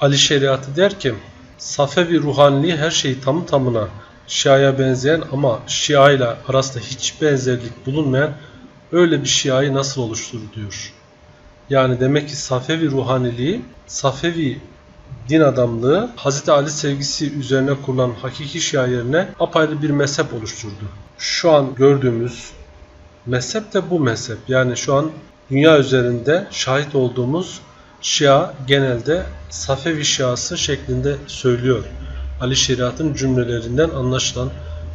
Ali Şeriatı der ki Safevi ruhaniliği her şeyi tamı tamına Şia'ya benzeyen ama Şia ile arasında hiç benzerlik bulunmayan öyle bir Şia'yı nasıl oluşturur diyor. Yani demek ki Safevi ruhaniliği, Safevi din adamlığı Hz. Ali sevgisi üzerine kurulan hakiki Şia yerine apayrı bir mezhep oluşturdu. Şu an gördüğümüz mezhep de bu mezhep. Yani şu an dünya üzerinde şahit olduğumuz Şia genelde Safevi Şiası şeklinde söylüyor. Ali Şeriat'ın cümlelerinden anlaşılan,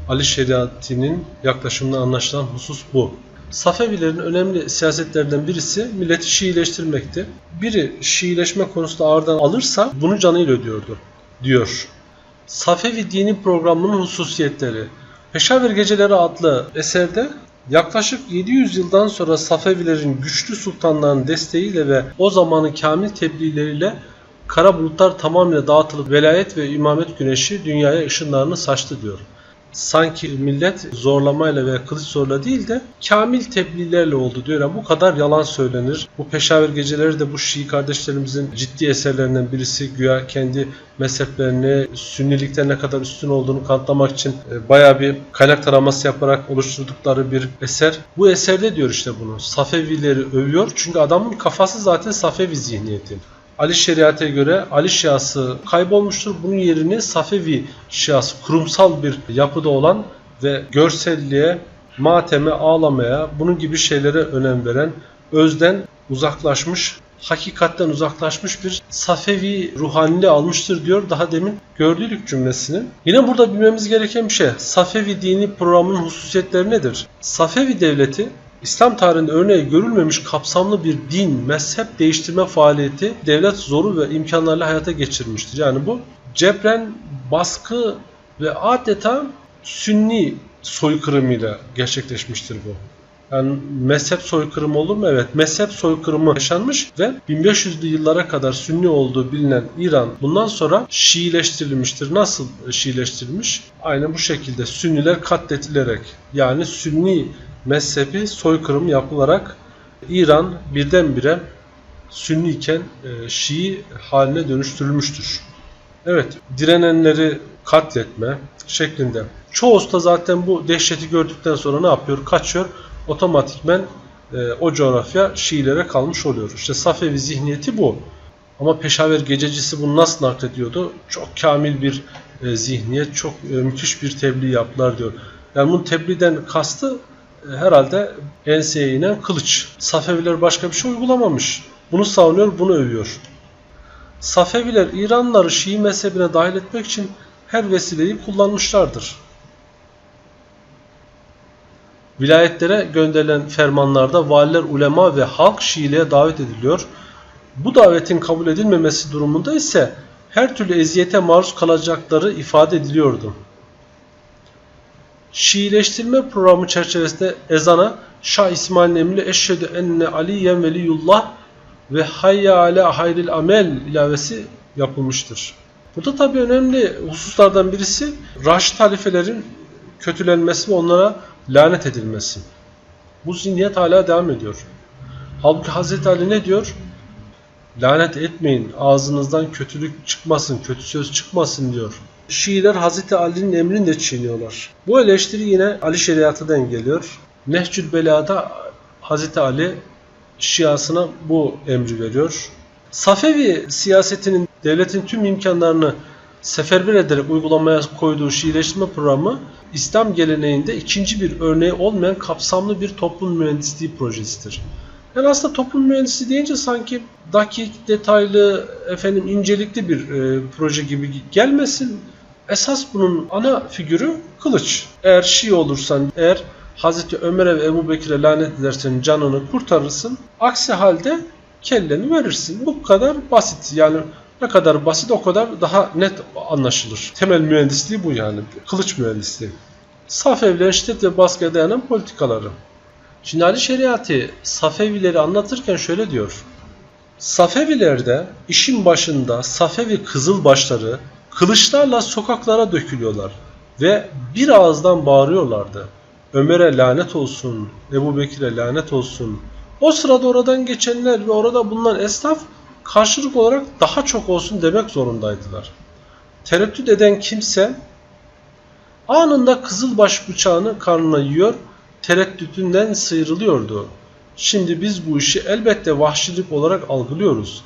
Ali Şeriat'inin yaklaşımından anlaşılan husus bu. Safevilerin önemli siyasetlerinden birisi milleti Şiileştirmekti. Biri Şiileşme konusunda ağırdan alırsa bunu canıyla ödüyordu, diyor. Safevi dini programının hususiyetleri. Peşaver Geceleri adlı eserde yaklaşık 700 yıldan sonra Safevilerin güçlü sultanların desteğiyle ve o zamanın kamil tebliğleriyle kara bulutlar tamamıyla dağıtılıp velayet ve imamet güneşi dünyaya ışınlarını saçtı diyor. Sanki millet zorlamayla veya kılıç zorla değil de kamil tebliğlerle oldu diyor. Yani bu kadar yalan söylenir. Bu peşaver geceleri de bu Şii kardeşlerimizin ciddi eserlerinden birisi. Güya kendi mezheplerini sünnilikten ne kadar üstün olduğunu kanıtlamak için e, bayağı bir kaynak taraması yaparak oluşturdukları bir eser. Bu eserde diyor işte bunu. Safevileri övüyor. Çünkü adamın kafası zaten Safevi zihniyeti. Ali şeriatına göre Ali Şiası kaybolmuştur. Bunun yerini Safevi Şiası kurumsal bir yapıda olan ve görselliğe, mateme, ağlamaya, bunun gibi şeylere önem veren, özden uzaklaşmış, hakikatten uzaklaşmış bir Safevi ruhaniliği almıştır diyor. Daha demin gördük cümlesini. Yine burada bilmemiz gereken bir şey. Safevi dini programının hususiyetleri nedir? Safevi devleti İslam tarihinde örneği görülmemiş kapsamlı bir din, mezhep değiştirme faaliyeti devlet zoru ve imkanlarla hayata geçirmiştir. Yani bu cepren baskı ve adeta sünni soykırımıyla gerçekleşmiştir bu. Yani mezhep soykırımı olur mu? Evet. Mezhep soykırımı yaşanmış ve 1500'lü yıllara kadar Sünni olduğu bilinen İran bundan sonra Şiileştirilmiştir. Nasıl Şiileştirilmiş? Aynen bu şekilde Sünniler katledilerek yani Sünni mezhebi soykırım yapılarak İran birdenbire Sünni iken e, Şii haline dönüştürülmüştür. Evet, direnenleri katletme şeklinde. Çoğusu da zaten bu dehşeti gördükten sonra ne yapıyor? Kaçıyor. Otomatikmen e, o coğrafya Şiilere kalmış oluyor. İşte Safevi zihniyeti bu. Ama Peşaver gececisi bunu nasıl naklediyordu? Çok kamil bir e, zihniyet, çok e, müthiş bir tebliğ yaptılar diyor. Yani bunun tebliğden kastı herhalde enseye inen kılıç. Safeviler başka bir şey uygulamamış. Bunu savunuyor, bunu övüyor. Safeviler İranlıları Şii mezhebine dahil etmek için her vesileyi kullanmışlardır. Vilayetlere gönderilen fermanlarda valiler, ulema ve halk Şiiliğe davet ediliyor. Bu davetin kabul edilmemesi durumunda ise her türlü eziyete maruz kalacakları ifade ediliyordu. Şiileştirme programı çerçevesinde ezana Şah İsmail'in emriyle eşhedü enne aliyen veliyullah ve hayya ala hayril amel ilavesi yapılmıştır. Burada tabi önemli hususlardan birisi Raşid halifelerin kötülenmesi ve onlara lanet edilmesi. Bu zihniyet hala devam ediyor. Halbuki Hazreti Ali ne diyor? Lanet etmeyin, ağzınızdan kötülük çıkmasın, kötü söz çıkmasın diyor. Şiiler Hazreti Ali'nin emrini de çiğniyorlar. Bu eleştiri yine Ali şeriatıdan geliyor. Nehcül Bela'da Hazreti Ali Şiasına bu emri veriyor. Safevi siyasetinin devletin tüm imkanlarını seferber ederek uygulamaya koyduğu Şiileştirme programı İslam geleneğinde ikinci bir örneği olmayan kapsamlı bir toplum mühendisliği projesidir. Yani aslında toplum mühendisliği deyince sanki dakik, detaylı, efendim incelikli bir e, proje gibi gelmesin. Esas bunun ana figürü kılıç. Eğer Şii olursan, eğer Hazreti Ömer'e ve Ebu Bekir'e lanet edersen canını kurtarırsın. Aksi halde kelleni verirsin. Bu kadar basit. Yani ne kadar basit o kadar daha net anlaşılır. Temel mühendisliği bu yani. Kılıç mühendisliği. Safevilerin şiddet ve baskıya dayanan politikaları. Şimdi Ali Şeriatı Safevileri anlatırken şöyle diyor. Safevilerde işin başında Safevi kızılbaşları kılıçlarla sokaklara dökülüyorlar ve bir ağızdan bağırıyorlardı. Ömer'e lanet olsun, Ebu Bekir'e lanet olsun. O sırada oradan geçenler ve orada bulunan esnaf karşılık olarak daha çok olsun demek zorundaydılar. Tereddüt eden kimse anında kızılbaş bıçağını karnına yiyor, tereddütünden sıyrılıyordu. Şimdi biz bu işi elbette vahşilik olarak algılıyoruz.